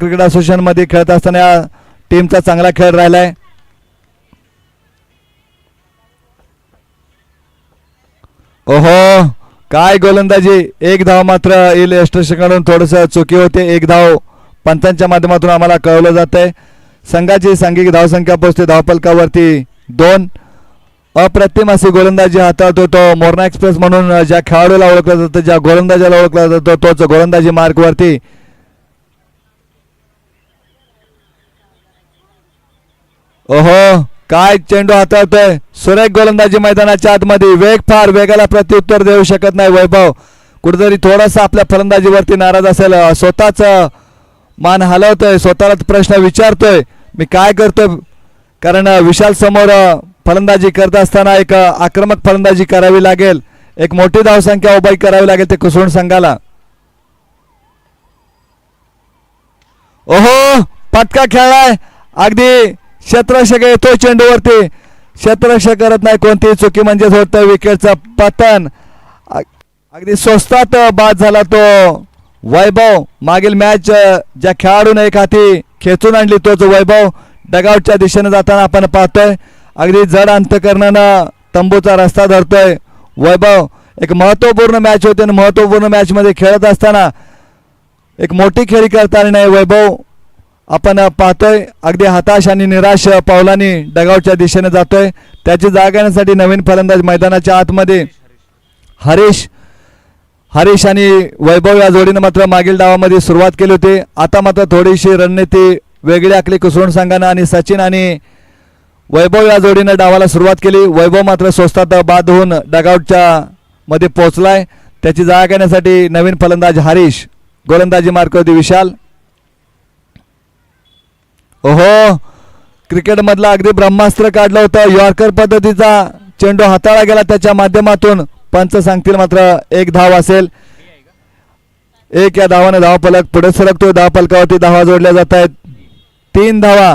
Cricket असोसिएशनमध्ये खेळत असताना या टीमचा चांगला खेळ राहिलाय. ओहो काय गोलंदाजी. एक धाव मात्र इलेस्ट्रेशनकडून थोडस चुकी होते. एक धाव पंचांच्या माध्यमातून आम्हाला कळवलं जात आहे संघाची सांघिक धावसंख्या पोचते. धावपलकावरती दोन. अप्रतिम अशी गोलंदाजी हाताळतो तो मोर्ना एक्सप्रेस म्हणून ज्या खेळाडूला ओळखलं जातं ज्या गोलंदाजाला ओळखला जातो तोच गोलंदाजी मार्कवरती ओहो काय चेंडू हाताळतोय? सुरेख गोलंदाजी मैदानाच्या आतमध्ये वेग फार वेगाला प्रत्युत्तर देऊ शकत नाही वैभव. कुठेतरी थोडासा आपल्या फलंदाजीवरती नाराज असेल. स्वतःच मान हलवतोय स्वतःलाच प्रश्न विचारतोय. मी काय करतोय? कारण विशाल समोर फलंदाजी करत असताना एक आक्रमक फलंदाजी करावी लागेल. एक मोठी धावसंख्या उभाई करावी लागेल ते कुसुण संघाला ओहो पटका खेळलाय. अगदी क्षेत्ररक्षक येतो चेंडूवरती. क्षेत्ररक्षक करत नाही कोणतीही चुकी म्हणजेच होतं विकेटचं पतन. अगदी स्वस्तात बाद झाला तो. वैभव मागील मॅच ज्या खेळाडून एक हाती खेचून आणली तोच वैभव डगावच्या दिशेने जाताना आपण पाहतोय. अगदी जड अंतकरणानं तंबूचा रस्ता धरतोय. वैभव एक महत्त्वपूर्ण मॅच होती आणि महत्त्वपूर्ण मॅचमध्ये खेळत असताना एक मोठी खेळी करताना नाही वैभव. आपण पाहतोय अगदी हताश आणि निराश पावलांनी डगावच्या दिशेने जातोय. त्याची जागा येण्यासाठी नवीन फलंदाज मैदानाच्या आतमध्ये हरीश हरीश आणि वैभव या जोडीनं मात्र मागील डावामध्ये सुरुवात केली होती. आता मात्र थोडीशी रणनीती वेगळी आखली कुसरून संघानं आणि सचिन आणि वैभव या जोडीनं डावाला सुरुवात केली. वैभव मात्र स्वस्तात बाद होऊन डगआउटच्या मध्ये पोहोचलाय. त्याची जागा येण्यासाठी नवीन फलंदाज हरीश गोलंदाजी मार्कवरती विशाल ओहो क्रिकेटमधला अगदी ब्रह्मास्त्र काढलं होतं. यॉर्कर पद्धतीचा चेंडू हाताळला गेला त्याच्या माध्यमातून. पंच सांगतील मात्र एक धाव असेल. एक या धावाने धाव फलक पुढे सरकतोय. धाव फलकावरती धावा जोडल्या जात आहेत. तीन धावा.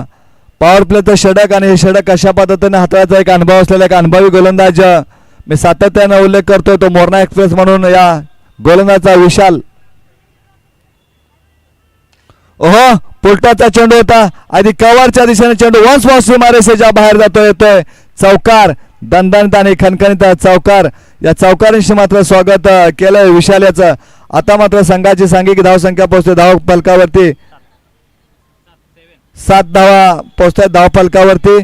पॉवर प्लेचं षडक आणि हे षडक अशा पद्धतीने हाताळायचा एक अनुभव असलेला एक अनुभवी गोलंदाज. मी सातत्यानं उल्लेख करतोय तो मोरणा एक्सप्रेस म्हणून या गोलंदाजचा विशाल ओहो पोलटाचा चेंडू होता. आधी कव्हरच्या दिशेने चेंडू वन्स वॉन्स मारेसेच्या बाहेर जातो येतोय. चौकार दणदणीत आणि खणखणीत चौकार. या चौकारांशी मात्र स्वागत केलंय विशाल याचं. आता मात्र संघाची सांघिक धावसंख्या पोहोचते धाव फलकावरती सात धावा पोहोचतात धाव फलकावरती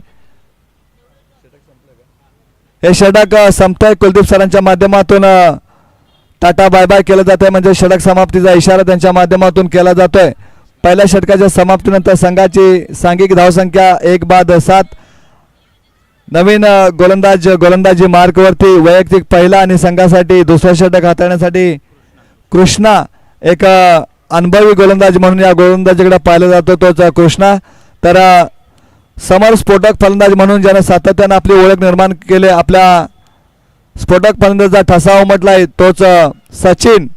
हे षटक संपतंय. कुलदीप सरांच्या माध्यमातून टाटा बाय बाय केलं जातंय. म्हणजे षटक समाप्तीचा इशारा त्यांच्या माध्यमातून केला जातोय. पहिल्या षटकाच्या समाप्तीनंतर संघाची सांघिक धावसंख्या एक बाद सात. नवीन गोलंदाज गोलंदाजी मार्कवरती वैयक्तिक पहिला आणि संघासाठी दुसरा षटक हाताळण्यासाठी कृष्णा एक अनुभवी गोलंदाज म्हणून या गोलंदाजीकडे पाहिलं जातं तोच कृष्णा. तर समर स्फोटक फलंदाज म्हणून ज्यानं सातत्यानं आपली ओळख निर्माण केली आपल्या स्फोटक फलंदाजचा ठसा उमटलाय तोच सचिन.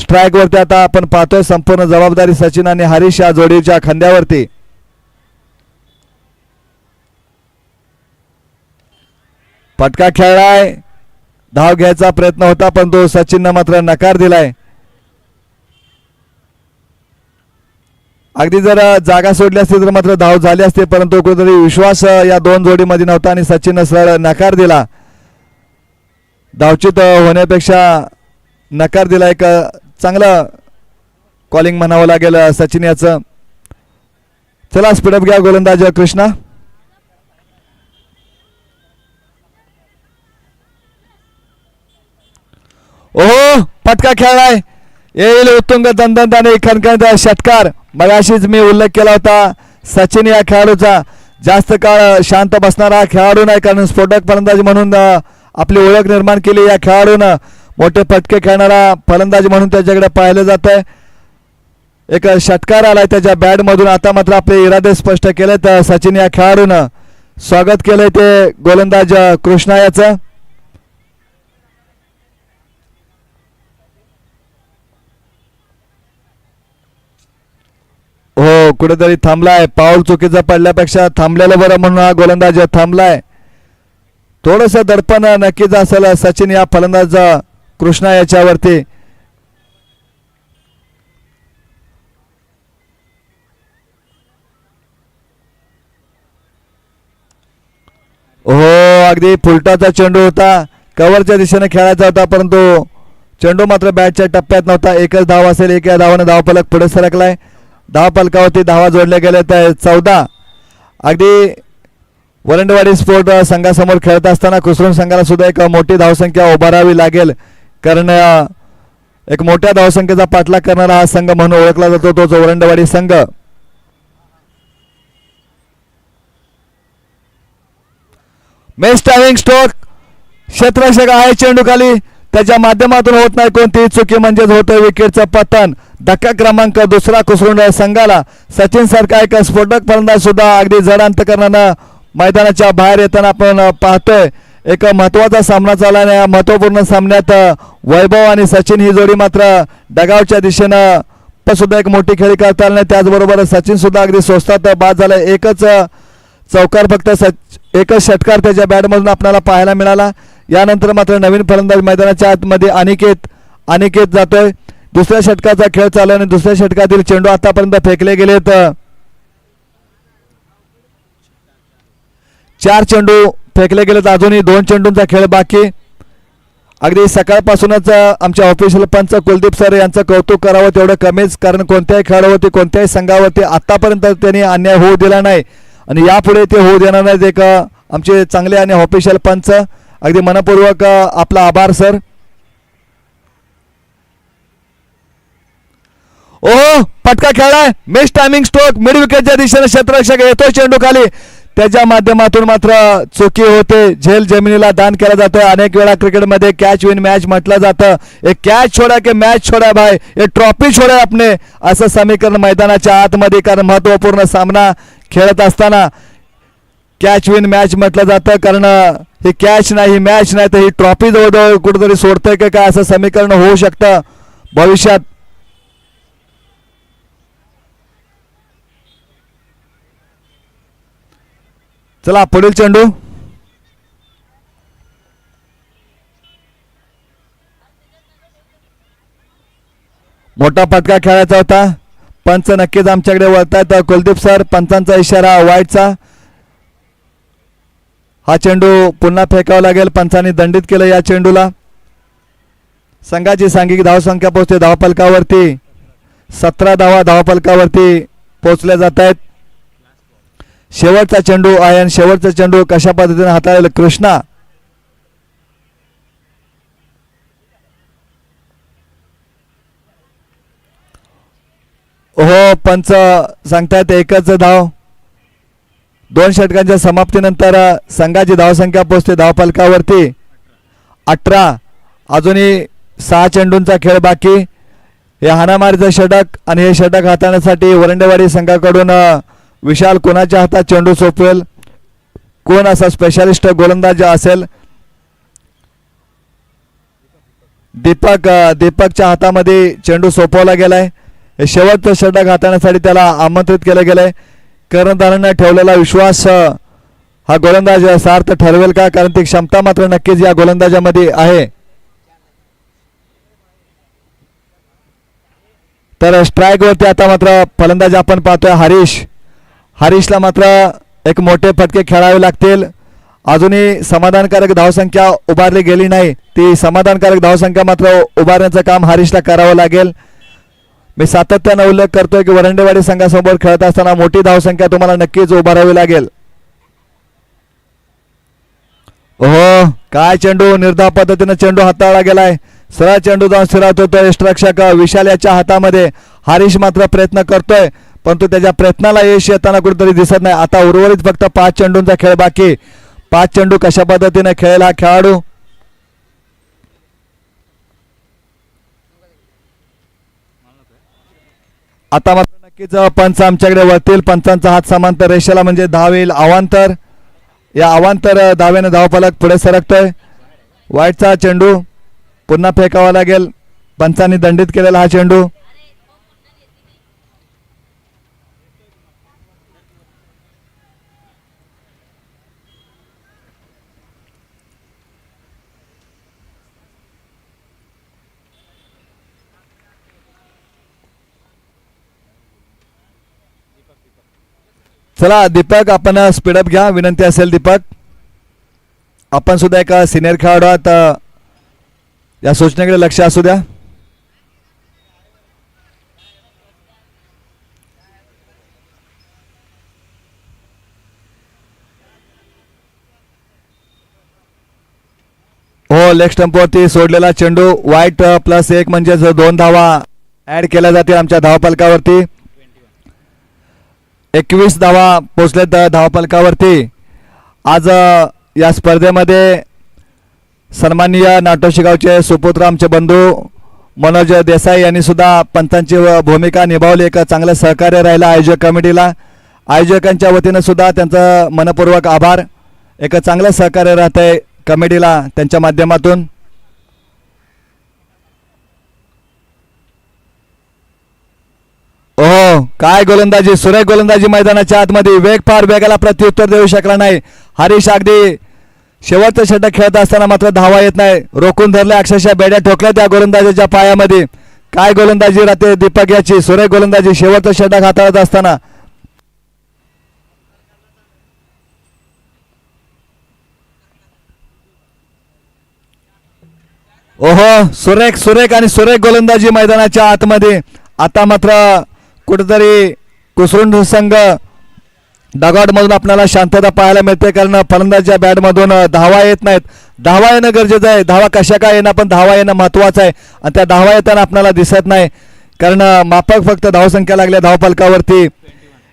स्ट्राईकवरती आता आपण पाहतोय संपूर्ण जबाबदारी सचिन आणि हरीश या जोडीच्या खांद्यावरती. फटका खेळलाय. धाव घ्यायचा प्रयत्न होता पण तो सचिननं मात्र नकार दिलाय. अगदी जर जागा सोडली असती तर मात्र धाव झाली असते परंतु कुठेतरी विश्वास या दोन जोडीमध्ये नव्हता आणि सचिननं सरळ नकार दिला. धावचित होण्यापेक्षा नकार दिला एक चांगलं कॉलिंग म्हणावं लागेल सचिन याचं. चला स्पीडअप घ्या गोलंदाज कृष्णा. ओहो फटका खेळलाय. येईल उत्तुंग दंदन आणि षटकार. मगाशीच मी उल्लेख केला होता सचिन या खेळाडूचा. जास्त काळ शांत बसणारा खेळाडू नाही कारण स्फोटक फलंदाज म्हणून आपली ओळख निर्माण केली या खेळाडूनं. मोठे फटके खेळणारा फलंदाज म्हणून त्याच्याकडे पाहिलं जात आहे एक षटकार आलाय त्याच्या बॅटमधून. आता मात्र आपले इरादे स्पष्ट केलेत. तर सचिन या खेळाडून स्वागत केलंय ते गोलंदाज कृष्णा याचं हो कुठेतरी थांबलाय. पाऊल चुकीचं पडल्यापेक्षा थांबलेलं बरं म्हणून हा गोलंदाज थांबलाय. थोडस दडपण नक्कीच असेल सचिन या फलंदाज कृष्णा याच्यावरती. हो अगदी फुलटाचा चेंडू होता. कव्हरच्या दिशेने खेळायचा होता परंतु चेंडू मात्र बॅटच्या टप्प्यात नव्हता. एकच धाव असेल एक या धावाने धावपालक पुढे सरकलाय. धावपालकावरती धावा जोडल्या गेल्या त्या चौदा. अगदी वरंडवाडी स्पोर्ट संघासमोर खेळत असताना कुसरून संघाला सुद्धा एक मोठी धावसंख्या उभारावी लागेल. कारण एक मोठ्या धावसंख्येचा पाठलाग करणारा हा संघ म्हणून ओळखला जातो तो वरंडवाडी संघ. मेस टायविंग स्ट्रोक क्षेत्रक्षक आहे चेंडूखाली. त्याच्या माध्यमातून होत नाही कोणतीही चुकी म्हणजेच होतं विकेटचं पतन. धक्का क्रमांक दुसरा कुसरून संघाला. सचिन सारखा एक स्फोटक फलंदाज सुद्धा अगदी जड अंतकरणानं मैदानाच्या बाहेर येताना आपण पाहतोय. एक महत्त्वाचा सामना चालला आणि या महत्त्वपूर्ण सामन्यात वैभव आणि सचिन ही जोडी मात्र डगावच्या दिशेनं पण सुद्धा एक मोठी खेळी करता आली नाही. त्याचबरोबर सचिन सुद्धा अगदी स्वस्तात बाद झाला एकच चौकार फक्त सच एकच षटकार त्याच्या बॅटमधून आपल्याला पाहायला मिळाला. यानंतर मात्र नवीन फलंदाज मैदानाच्या आतमध्ये अनिकेत अनिकेत जातोय. दुसऱ्या षटकाचा खेळ चालू आणि दुसऱ्या षटकातील चेंडू आतापर्यंत फेकले गेलेत. चार चेंडू फेकले गेलेत. अजूनही दोन चेंडूंचा खेळ बाकी. अगदी सकाळपासूनच आमच्या ऑफिशियल पंच कुलदीप सर यांचं कौतुक करावं तेवढं कमीच कारण कोणत्याही खेळावरती कोणत्याही संघावरती आतापर्यंत त्यांनी अन्याय होऊ दिला नाही. आणि यापुढे ते होऊ देणार नाहीत एक आमचे चांगले आणि ऑफिशियल पंच. अगदी मनपूर्वक आपला आभार सर. ओ पटका खेळाय मिस टायमिंग स्ट्रोक मिड विकेटच्या दिशेने क्षेत्ररक्षक येतोय चेंडू खाली त्याच्या माध्यमातून मात्र चुकी होते. झेल जमिनीला दान केला जातो. अनेक वेळा क्रिकेटमध्ये कॅच विन मॅच म्हटलं जातं. एक कॅच छोडा की मॅच छोडा भाई? हे ट्रॉफी छोडा आपने? असं समीकरण मैदानाच्या आतमध्ये कारण महत्त्वपूर्ण सामना खेळत असताना कॅच विन मॅच म्हटलं जातं. कारण ही कॅच नाही ही मॅच नाही तर ही ट्रॉफी जवळजवळ कुठेतरी सोडतंय का काय? असं समीकरण होऊ शकतं. भविष्यात चला पुढील चेंडू. मोठा फटका खेळायचा होता. पंच नक्कीच आमच्याकडे वळतायत. कुलदीप सर पंचांचा इशारा वाईटचा हा चेंडू पुन्हा फेकावा लागेल. पंचांनी दंडित केलं या चेंडूला. संघाची सांघिक धावसंख्या पोहोचते धावफलकावरती सतरा धावा धावफलकावरती पोहोचल्या जात आहेत शेवटचा चेंडू आहे आणि शेवटचा चेंडू कशा पद्धतीने हाताळेल कृष्णा? हो पंच सांगतायत एकच धाव. दोन षटकांच्या समाप्तीनंतर संघाची धावसंख्या पोहोचते धावफलकावरती अठरा अजूनही सहा चेंडूंचा खेळ बाकी. हे हाणामारीचं षटक आणि हे षटक हाताळण्यासाठी वरंडेवाडी संघाकडून विशाल कोणाच्या हातात चेंडू सोपवेल कोण असा स्पेशालिस्ट गोलंदाज असेल? दीपक दीपकच्या हातामध्ये चेंडू सोपवला गेलाय. शेवटचं षटक हाताळण्यासाठी त्याला आमंत्रित केलं गेलंय. कर्णधारांना ठेवलेला विश्वास हा गोलंदाज सार्थ ठरवेल का? कारण ती क्षमता मात्र नक्कीच या गोलंदाजामध्ये आहे. तर स्ट्राईक वरती आता मात्र फलंदाज आपण पाहतोय हरीश. हरीशला मात्र एक मोठे फटके खेळावे लागतील. अजूनही समाधानकारक धावसंख्या उभारली गेली नाही. ती समाधानकारक धावसंख्या मात्र उभारण्याचं काम हरीशला करावं लागेल. मी सातत्यानं उल्लेख करतोय की वरंडेवाडी संघासमोर खेळत असताना मोठी धावसंख्या तुम्हाला नक्कीच उभारावी लागेल. हो काय चेंडू? निर्धाव पद्धतीनं चेंडू हाताळला गेलाय. सरळ चेंडू जाऊन स्थिरावत होतोय. यष्टरक्षक विशाल याच्या हातामध्ये. हरीश मात्र प्रयत्न करतोय. परंतु त्याच्या प्रयत्नाला यश येताना कुठेतरी दिसत नाही. आता उर्वरित फक्त पाच चेंडूंचा खेळ बाकी. पाच चेंडू कशा पद्धतीने खेळेल हा खेळाडू? आता मात्र नक्कीच पंच आमच्याकडे वळतील. पंचांचा हात समांतर रेषेला म्हणजे धावेल अवांतर या अवांतर धावेने धावफलक पुढे सरकतोय. वाईटचा चेंडू पुन्हा फेकावा लागेल. पंचांनी दंडित केलेला हा चेंडू. चला दीपक आपण स्पीडअप घ्या. विनंती असेल दीपक. आपण सुद्धा एका सिनियर खेळाडू आहात या सूचनेकडे लक्ष असू द्या. हो लेग स्टंपवरती सोडलेला चेंडू. वाईट प्लस एक म्हणजेच दोन धावा ऍड केल्या जातील आमच्या धावपालकावरती. एकवीस धावा पोचल्यात धावापलकावरती. आज या स्पर्धेमध्ये सन्माननीय नाटोशी शिगावचे सुपुत्र आमचे बंधू मनोज देसाई यांनी सुद्धा पंचांची व- भूमिका निभावली. एक चांगलं सहकार्य राहिलं आयोजक कमिटीला. आयोजकांच्या वतीनं सुद्धा त्यांचं मनपूर्वक आभार. एक चांगलं सहकार्य राहत आहे कमिटीला त्यांच्या माध्यमातून हो काय गोलंदाजी? सुरेख गोलंदाजी मैदानाच्या आतमध्ये वेग फार वेगाला प्रत्युत्तर देऊ शकला नाही. हरीश अगदी शेवटचं षटक खेळत असताना मात्र धावा येत नाही. रोखून धरल्या अक्षरशः बेड्या ठोकल्या त्या गोलंदाजीच्या पायामध्ये. काय गोलंदाजी राहते दीपक याची? सुरेख गोलंदाजी शेवटचं षटक हाताळत असताना. ओहो सुरेख सुरेख आणि सुरेख गोलंदाजी मैदानाच्या आतमध्ये. आता मात्र कुठेतरी कुसरुंड संघ मधून आपल्याला शांतता पाहायला मिळते कारण फलंदाजच्या बॅटमधून धावा येत नाहीत. धावा येणं गरजेचं आहे. धावा कशा काय येणं पण धावा येणं महत्वाचं आहे. आणि त्या धावा येताना आपल्याला दिसत नाही. कारण माफक फक्त धावसंख्या लागल्या धावफलकावरती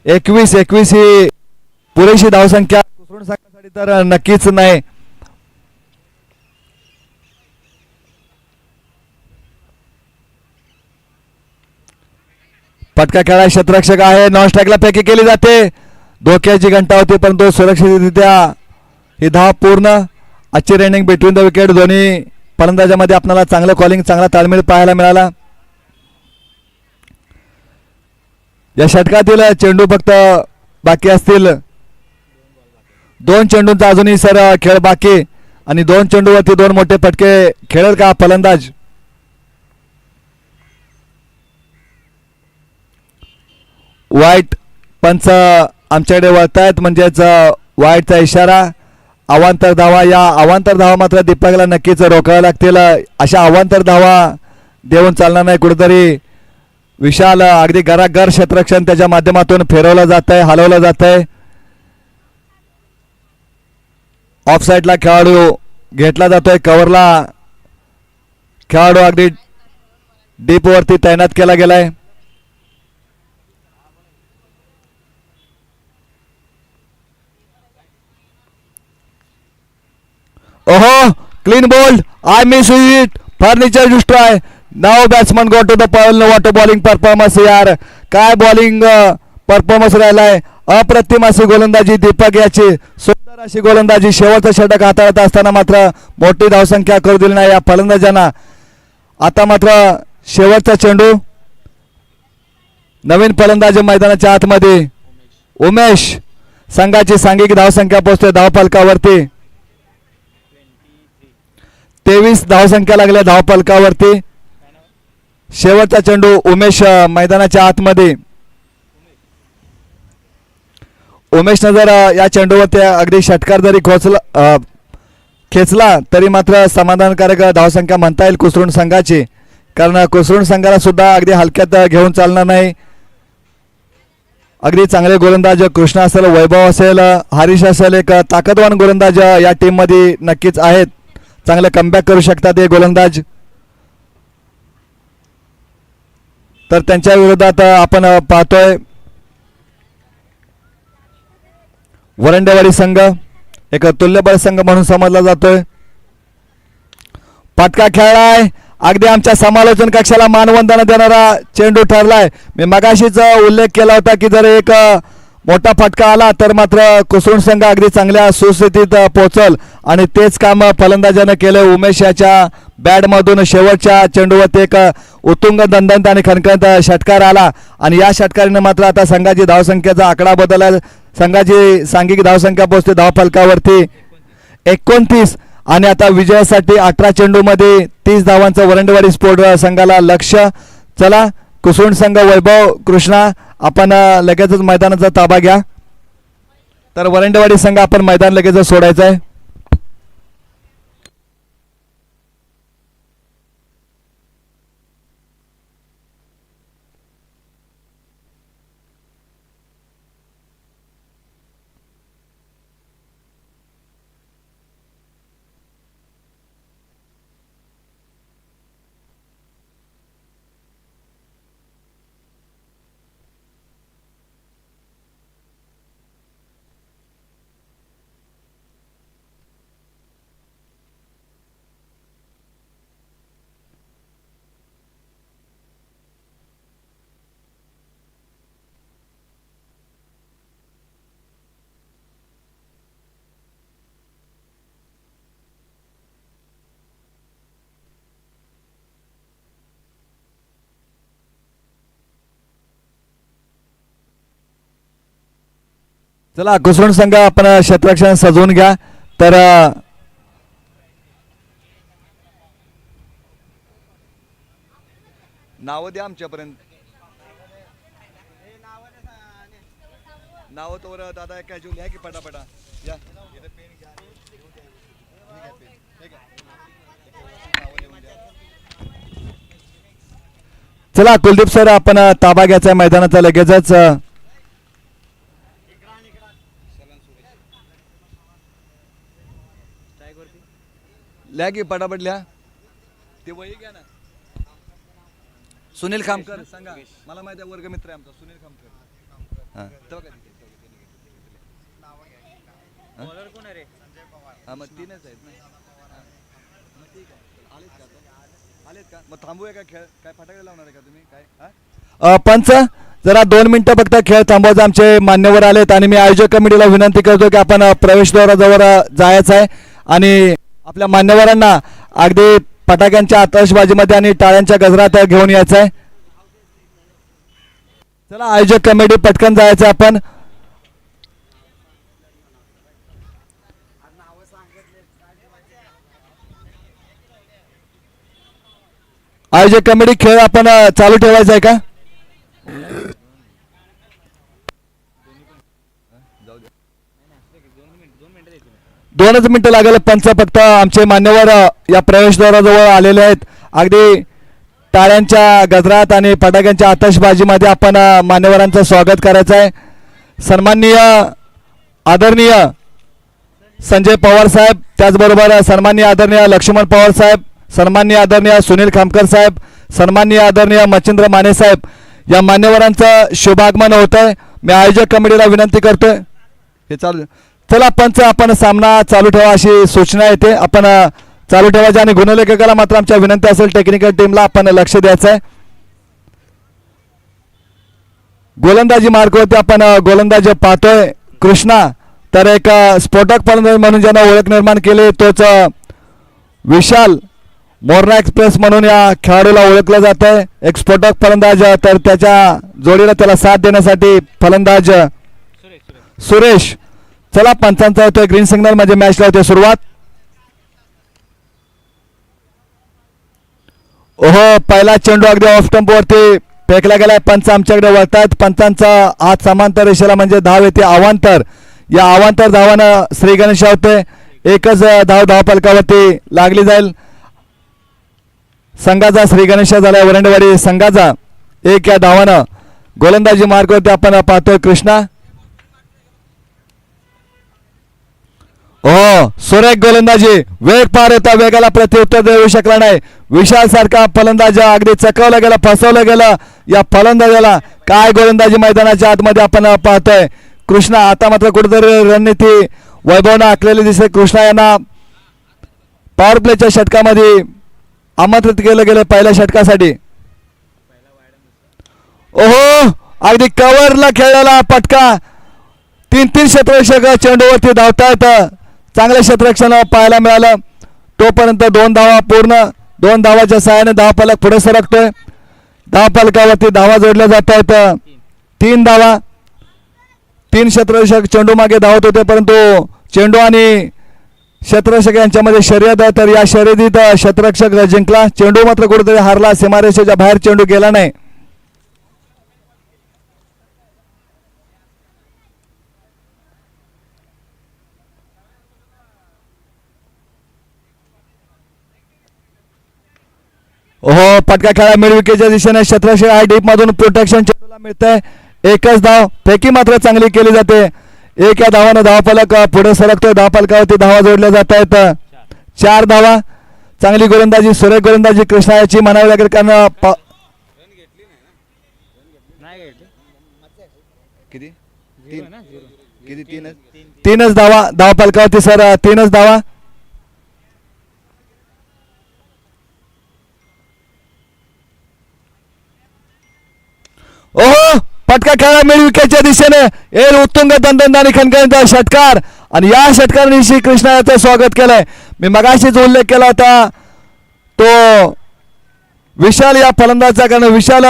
एकवीस एकवीस ही पुरेशी धावसंख्या कुसरुंड संघासाठी तर नक्कीच नाही. पटका खेळा क्षेत्ररक्षक आहे. नॉन स्ट्राईकला पैकी केली जाते. धोक्याची घंटा होती परंतु सुरक्षितरित्या ही धाव पूर्ण. आजची रनिंग बिटवीन द विकेट दोन्ही फलंदाजामध्ये आपल्याला चांगलं कॉलिंग चांगला ताळमेळ पाहायला मिळाला. या षटकातील चेंडू फक्त बाकी असतील. दोन चेंडूंचा अजूनही सर खेळ बाकी. आणि दोन चेंडूवरती दोन मोठे फटके. खेळेल का फलंदाज? वाईट पंच आमच्याकडे वळतायत म्हणजेच वाईटचा इशारा अवांतर धावा या अवांतर धावा मात्र दीपकला नक्कीच रोखाव्या लागतील. अशा अवांतर धावा देऊन चालणार नाही कुठेतरी. विशाल अगदी घराघर क्षेत्रक्षण त्याच्या माध्यमातून फिरवलं जात आहे हलवलं जात आहे ऑफ साईडला खेळाडू घेतला जातोय कव्हरला. खेळाडू अगदी डीप वरती तैनात केला गेलाय ओहो clean bowled I miss it furniture destroy now batsman got to the pole water bowling performance यार काय बॉलिंग परफॉर्मन्स राहिलाय अप्रतिम अशी गोलंदाजी दीपक याची सुंदर अशी गोलंदाजी शेवटचा षटक हाताळत असताना मात्र मोठी धावसंख्या करू दिली नाही या फलंदाजांना आता मात्र शेवटचा चेंडू नवीन फलंदाज मैदानाच्या आतमध्ये उमेश संघाची सांघिक धावसंख्या पोहोचते धावपालकावरती तेवीस धावसंख्या लागल्या धावपलकावरती. शेवटचा चेंडू उमेश मैदानाच्या आतमध्ये. उमेशनं जर या चेंडूवरती अगदी षटकार जरी खोचला खेचला तरी मात्र समाधानकारक धावसंख्या म्हणता येईल कुसरुण संघाची. कारण कुसरुण संघाला सुद्धा अगदी हलक्यात घेऊन चालणार नाही. अगदी चांगले गोलंदाज कृष्णा असेल वैभव असेल हरीश असेल एक ताकदवान गोलंदाज या टीममध्ये नक्कीच आहेत. चांगले कमबॅक करू शकतात हे गोलंदाज. तर त्यांच्या विरोधात आपण पाहतोय. वरंडेवाडी संघ एक तुल्यबळ संघ म्हणून समजला जातोय. पटका खेळलाय. अगदी आमच्या समालोचन कक्षाला मानवंदना देणारा चेंडू ठरलाय. मी मगाशीच उल्लेख केला होता की जर एक मोठा फटका आला तर मात्र कुसुण संघ अगदी चांगल्या सुस्थितीत पोहोचल. आणि तेच काम फलंदाजानं केलं. उमेश याच्या बॅटमधून शेवटच्या चेंडूवरती एक उत्तुंग दंदंत आणि खणखणत षटकार आला. आणि या षटकारीनं मात्र आता संघाची धावसंख्येचा आकडा बदलला संघाची सांघिक धावसंख्या पोहोचते धावफलकावरती एकोणतीस आणि आता विजयासाठी अठरा चेंडूमध्ये तीस धावांचं वरंडवाडी स्पोर्ट संघाला लक्ष चला कुसुंड संघ वैभव कृष्णा आपण लगेचच मैदानाचा ताबा घ्या. तर वरंडवाडी संघ आपण मैदान लगेचच सोडायचं आहे चला घुसळून संघ आपण क्षेत्ररक्षण सजवून घ्या. तर नाव नावं द्या आमच्यापर्यंत. नावं तर दादा काय घ्या की पटापटा. या. चला कुलदीप सर आपण ताबा घ्यायचा आहे मैदानाचा लगेचच. लिहा की पटापट लिहा ते वही घ्या ना. सुनील खामकर. सांगा. मला माहिती आहे वर्गमित्र आहे आमचा. सुनील खामकर. हा, तो का? तिथे? हा? हा मग तीनच आहेत ना. मग ठीक आहे. आलेत का? आलेत का? मग थांबूया का खेळ? काय फटाके लावणार आहे का तुम्ही? काय? हा? अ, पंच जरा दोन मिनिटं फक्त खेळ थांबवायचं. आमचे मान्यवर आलेत आणि मी आयोजक कमिटीला विनंती करतो की आपण प्रवेशद्वाराजवळ जायचं आहे. आणि आपल्या मान्यवरांना अगदी फटाक्यांच्या आतषबाजीमध्ये आणि टाळ्यांच्या गजरात घेऊन यायचं आहे चला आयोजक कमिटी पटकन जायचं आपण. आयोजक कमिटी खेळ आपण चालू ठेवायचा आहे का? दोनच मिनिटं लागेल पंच फक्त आमचे मान्यवर या प्रवेशद्वाराजवळ आलेले आहेत. अगदी टाळ्यांच्या गजरात आणि फटाक्यांच्या आतषबाजीमध्ये आपण मान्यवरांचं स्वागत करायचं आहे. सन्माननीय आदरणीय संजय पवार साहेब त्याचबरोबर सन्माननीय आदरणीय लक्ष्मण पवार साहेब सन्माननीय आदरणीय सुनील खामकर साहेब सन्माननीय आदरणीय मच्छिंद्र माने साहेब या मान्यवरांचं शुभागमन होत आहे मी आयोजक कमिटीला विनंती करतोय. हे चालू. चला पंच आपण सामना चालू ठेवा अशी सूचना येते. आपण चालू ठेवायची आणि गुणलेखकाला मात्र आमच्या विनंती असेल टेक्निकल टीमला आपण लक्ष द्यायचं आहे गोलंदाजी मार्गवरती आपण गोलंदाज पाहतोय. कृष्णा तर एक स्फोटक फलंदाज म्हणून ज्यांना ओळख निर्माण केली तोच विशाल. मोरना एक्सप्रेस म्हणून या खेळाडूला ओळखलं जात आहे एक स्फोटक फलंदाज तर त्याच्या जोडीला त्याला साथ देण्यासाठी फलंदाज सुरेश. चला पंचांचा होतोय ग्रीन सिग्नल म्हणजे मॅचला होते सुरुवात. ओहो पहिला चेंडू अगदी ऑफ वरती फेकला गेलाय. पंच आमच्याकडे वळतात. पंचांचा आज समांतर रेषेला म्हणजे धाव येते अवांतर या अवांतर धावानं श्री गणेश होते. एकच धाव धाव फलकावरती लागली जाईल. संघाचा श्री गणेश झालाय वरंडवाडी. संघाचा एक या धावानं गोलंदाजी मार्गवरती आपण पाहतोय. कृष्णा सुरेख गोलंदाजी. वेग पार होता वेगाला प्रत्युत्तर देऊ शकला नाही. विशाल सारखा फलंदाज अगदी चकवलं गेलं फसवलं गेलं. या फलंदाजाला काय गोलंदाजी मैदानाच्या आतमध्ये आपण पाहतोय? कृष्णा आता मात्र कुठेतरी रणनीती वैभवनं आखलेली दिसते. कृष्णा यांना पॉवर प्लेच्या षटकामध्ये आमंत्रित केलं गेलं पहिल्या षटकासाठी. ओहो अगदी कवरला खेळलेला पटका तीन तीन क्षेत्ररक्षक चेंडूवरती धावतायत. चांगलं क्षेत्ररक्षण पाहायला मिळालं. तोपर्यंत दोन धावा पूर्ण दोन धावाच्या सहाय्याने धाव पालक पुढे सरकतोय. धाव पालकावरती धावा जोडल्या जात आहेत तीन धावा. तीन क्षेत्ररक्षक चेंडू मागे धावत होते परंतु चेंडू आणि क्षेत्ररक्षक यांच्यामध्ये शर्यत आहे. तर या शर्यतीत क्षेत्ररक्षक जिंकला. चेंडू मात्र कुठेतरी हारला. सीमारेषेच्या बाहेर चेंडू गेला नाही. ओहो पटका खेळा मिळविकेच्या दिशेने. क्षेत्रक्षक आहे डीप मधून प्रोटेक्शन चेंडूला मिळतंय. एकच धाव फेकी मात्र चांगली केली जाते. एक या धावानं धावफलक अ, पुढे सरकतोय धावफलकावरती धावा जोडल्या जात आहेत. चार धावा. चांगली गोलंदाजी सुरेख गोलंदाजी कृष्णा याची म्हणावी लागेल कारण किती? आहे तीनच? धावा. धावफलकावरती सर तीनच धावा. ओहो पटका खेळा मिळविकेच्या दिशेने. एल उत्तुंग दंदनदानी खणखणीचा षटकार. आणि या षटकाराने श्री कृष्णा याचं स्वागत केलंय. मी मगाशीच उल्लेख केला होता तो विशाल या फलंदाजचा कारण विशाल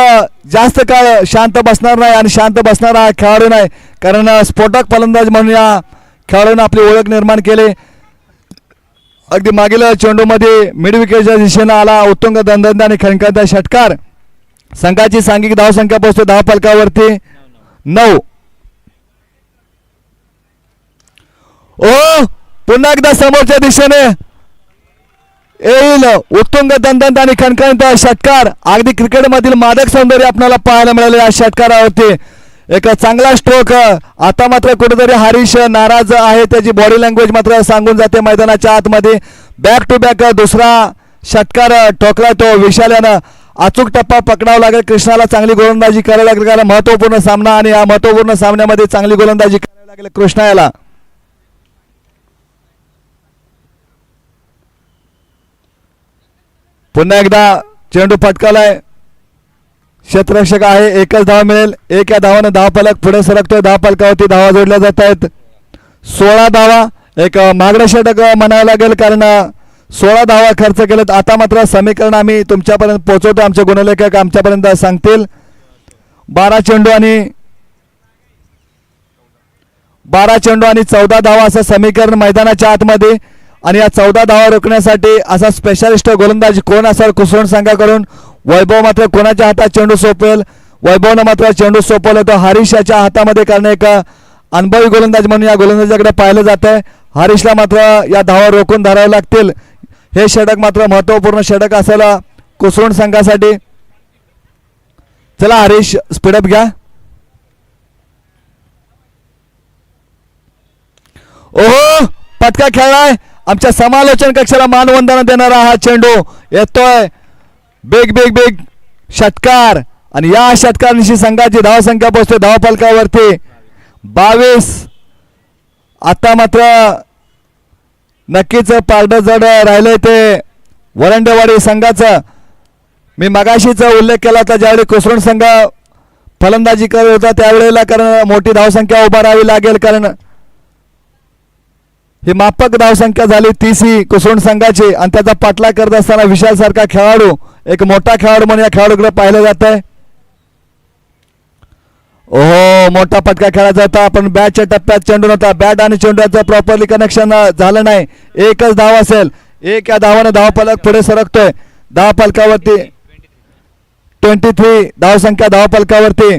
जास्त काळ शांत बसणार नाही आणि शांत बसणारा हा खेळाडू नाही. कारण स्फोटक फलंदाज म्हणून या खेळाडूने आपली ओळख निर्माण केली. अगदी मागील चेंडूमध्ये मिड विकेटच्या दिशेनं आला उत्तुंग दंदंद आणि खणखणता षटकार. संघाची सांघिक धावसंख्या पोहोचते दहा फलकावरती नऊ. ओ पुन्हा एकदा समोरच्या दिशेने. येईल उत्तुंग दंदंत आणि खणखणीत षटकार. अगदी क्रिकेटमधील मादक सौंदर्य आपल्याला पाहायला मिळाले या षटकारावरती. एक चांगला स्ट्रोक आता मात्र कुठेतरी हरीश नाराज आहे. त्याची बॉडी लँग्वेज मात्र सांगून जाते मैदानाच्या आतमध्ये. बॅक टू बॅक दुसरा षटकार ठोकला तो विशाल्यानं अचूक टप्पा पकडावा लागेल. कृष्णाला चांगली गोलंदाजी करावी लागेल. कारण महत्त्वपूर्ण सामना आणि या महत्त्वपूर्ण सामन्यामध्ये चांगली गोलंदाजी करावी लागेल कृष्णा याला पुन्हा एकदा चेंडू फटकालाय क्षेत्ररक्षक आहे. एकच धाव मिळेल. एक या धावानं दहा पालक पुढे सरकतोय. दहा पालकावरती धावा जोडल्या जात आहेत. सोळा धावा. एक अ, मागडं षटक म्हणावं लागेल. कारण सोळा धावा खर्च केलेत. आता मात्र समीकरण आम्ही तुमच्यापर्यंत पोहोचवतो आमचे गुणलेखक आमच्यापर्यंत सांगतील. बारा चेंडू आणि बारा चेंडू आणि चौदा धावा असं समीकरण मैदानाच्या आतमध्ये. आणि या चौदा धावा रोखण्यासाठी असा स्पेशालिस्ट गोलंदाज कोण असेल सांगा करून वैभव मात्र कोणाच्या हातात चेंडू सोपेल? वैभवनं मात्र चेंडू सोपवलं तो हरीश याच्या हातामध्ये कारण एक अनुभवी गोलंदाज म्हणून या गोलंदाजाकडे पाहिलं जात आहे हरीशला मात्र या धावा रोखून धरावे लागतील. हे षटक मात्र महत्त्वपूर्ण षटक असेल कोसळून संघासाठी. चला हरीश स्पीडअप घ्या. ओहो पटका खेळलाय. आमच्या समालोचन कक्षाला मानवंदना देणारा हा चेंडू येतोय. बेग बेग बेग षटकार. आणि या षटकारांशी संघाची धावसंख्या पोहोचते धावफलकावरती बावीस. आता मात्र नक्कीच पारडं जड राहिलंय ते वरंडेवाडी संघाचं. मी मगाशीच उल्लेख केला होता ज्यावेळी कोसरून संघ फलंदाजी करत होता त्यावेळेला कारण मोठी धावसंख्या उभा राहावी लागेल कारण ही मापक धावसंख्या झाली तीस ही कुसुण संघाची. आणि त्याचा पाठलाग करत असताना विशाल सारखा खेळाडू एक मोठा खेळाडू म्हणून या खेळाडूकडे पाहिलं जात आहे ओहो मोठा फटका खेळायचा होता पण बॅटच्या टप्प्यात चेंडू नव्हता. बॅट आणि चेंडूचं प्रॉपरली कनेक्शन झालं नाही. एकच धाव असेल. एक या धावाने धाव फलक पुढे सरकतोय. दहा फलकावरती ट्वेंटी थ्री धावसंख्या धाव फलकावरती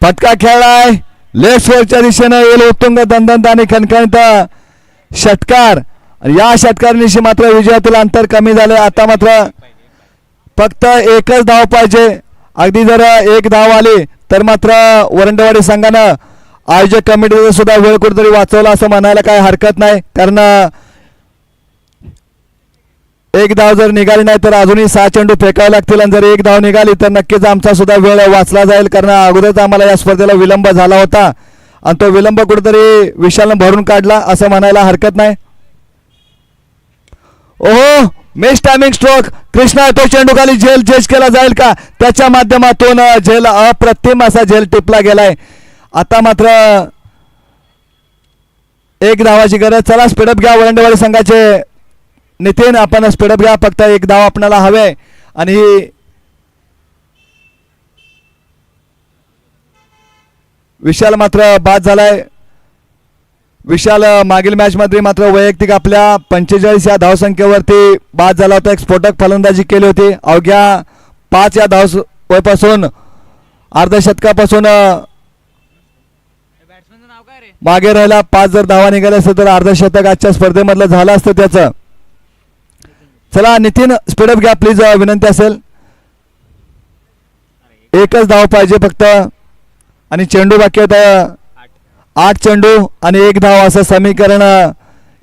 फटका खेळलाय लेफ्ट स्वेअरच्या दिशेनं येईल उत्तुंग दंदंत आणि खणखणीत षटकार या षटकारनिशी मात्र विजयातील अंतर कमी झालं आता मात्र फक्त एकच धाव पाहिजे अगदी जर एक धाव आली तर मात्र वरंडवाडी संघानं आयोजक कमिटीचा सुद्धा वेळ कुठेतरी वाचवला असं म्हणायला काही हरकत नाही कारण एक धाव जर निघाली नाही तर अजूनही सहा चेंडू फेकावे लागतील आणि जर एक धाव निघाली तर नक्कीच आमचा सुद्धा वेळ वाचला जाईल कारण अगोदरच आम्हाला या स्पर्धेला विलंब झाला होता. आणि तो विलंब कुठेतरी विशालनं भरून काढला असं म्हणायला हरकत नाही. ओहो मेस टायमिंग स्ट्रोक कृष्णा तो चेंडू खाली झेल जेज केला जाईल का? त्याच्या माध्यमातून झेल अप्रतिम असा झेल टिपला गेलाय. आता मात्र एक धावाची गरज. चला स्पीडअप घ्या वळंडेवाडी संघाचे नितीन आपण स्पीडअप घ्या. फक्त एक धाव आपल्याला हवे. आणि विशाल मात्र बाद झालाय. विशाल मागील मागील मॅचमध्ये मात्र वैयक्तिक आपल्या पंचेचाळीस या धावसंख्येवरती बाद झाला होता. एक स्फोटक फलंदाजी केली होती. अवघ्या पाच या धाव वयपासून अर्धशतकापासून मागे राहिला. पाच जर धावा निघाल्या असतं तर अर्धशतक आजच्या स्पर्धेमधलं झालं असतं त्याचं. चला नितीन स्पीडअप घ्या प्लीज विनंती असेल. एकच धाव पाहिजे फक्त. आणि चेंडू बाकी होता. आठ चेंडू आणि एक धाव असं समीकरण.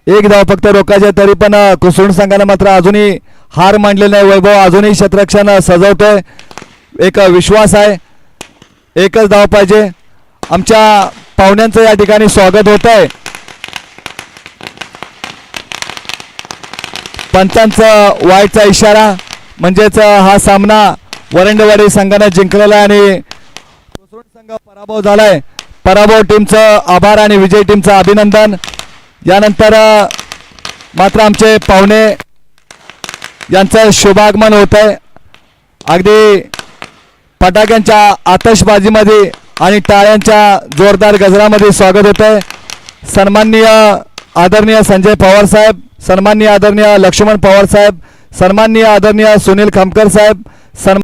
एक धाव फक्त रोखायचे तरी पण कुसळून संघाला मात्र अजूनही हार मांडलेला आहे वैभव अजूनही क्षेत्ररक्षण सजवतोय. एक विश्वास आहे. एकच धाव पाहिजे. आमच्या पाहुण्यांचं या ठिकाणी स्वागत होत आहे पंचांचा वाईटचा इशारा म्हणजेच हा सामना वरंडवाडी संघाने जिंकलेला आहे आणि संघ पराभव झालाय. पराभव टीमचं आभार आणि विजय टीमचं अभिनंदन. यानंतर मात्र आमचे पाहुणे यांचं शुभागमन होत आहे अगदी फटाक्यांच्या आतषबाजीमध्ये आणि टाळ्यांच्या जोरदार गजरामध्ये स्वागत होत आहे सन्माननीय आदरणीय संजय पवार साहेब सन्माननीय आदरणीय लक्ष्मण पवार साहेब सन्माननीय आदरणीय सुनील खामकर साहेब सन्मान